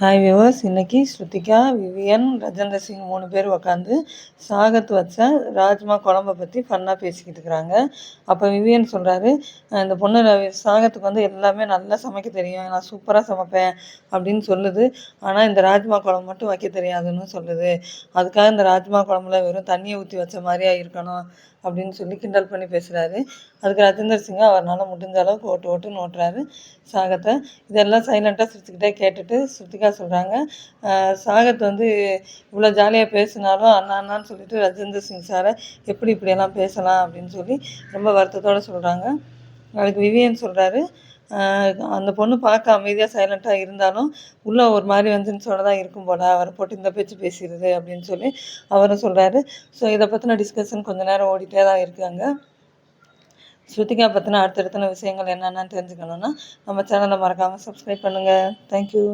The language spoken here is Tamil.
ஹாய் வியூவர்ஸ் இன்னைக்கு ஸ்ருதிகா விவியன் ரஜேந்திர சிங் மூணு பேர் உக்காந்து சாகத் வச்ச ராஜ்மா குழம்ப பற்றி ஃபன்னாக பேசிக்கிட்டு இருக்கிறாங்க அப்போ விவியன் சொல்கிறாரு இந்த பொண்ணு சாகத்துக்கு வந்து எல்லாமே நல்லா சமைக்க தெரியும். நான் சூப்பராக சமைப்பேன் அப்படின்னு சொல்லுது. ஆனால் இந்த ராஜ்மா குழம்பு மட்டும் வைக்க தெரியாதுன்னு சொல்லுது. அதுக்காக இந்த ராஜ்மா குழம்புல வெறும் தண்ணியை ஊற்றி வச்ச மாதிரியா இருக்கணும் அப்படின்னு சொல்லி கிண்டல் பண்ணி பேசுகிறாரு அதுக்கு ராஜேந்தர் சிங் அவரால் முடிஞ்ச அளவுக்கு ஓட்டு ஓட்டுன்னு ஓட்டுறாரு சாகத்தை. இதெல்லாம் சைலண்ட்டாக சுற்றிக்கிட்டே கேட்டுட்டு ஸ்ருத்திகா சொல்கிறாங்க சாகத் வந்து இவ்வளோ ஜாலியாக பேசினாலும் அண்ணா அண்ணான்னு சொல்லிட்டு ரஜேந்தர் சிங் சாரை எப்படி இப்படியெல்லாம் பேசலாம் அப்படின்னு சொல்லி ரொம்ப வருத்தத்தோடு சொல்கிறாங்க அதுக்கு விவியன் சொல்கிறாரு அந்த பொண்ணு பார்க்க அமைதியாக சைலண்ட்டாக இருந்தாலும் உள்ளே ஒரு மாதிரி வந்துன்னு தான் இருக்கும் போல அவரை போட்டு இந்த பேச்சு பேசிடுது அப்படின்னு சொல்லி அவரும் சொல்கிறாரு ஸோ இதை பற்றின டிஸ்கஷன் கொஞ்சம் நேரம் ஓடிட்டே தான் இருக்காங்க ஸ்ருதிகா பற்றின அடுத்தடுத்த விஷயங்கள் என்னென்னு தெரிஞ்சுக்கணுன்னா நம்ம சேனலை மறக்காமல் சப்ஸ்கிரைப் பண்ணுங்கள் தேங்க்யூ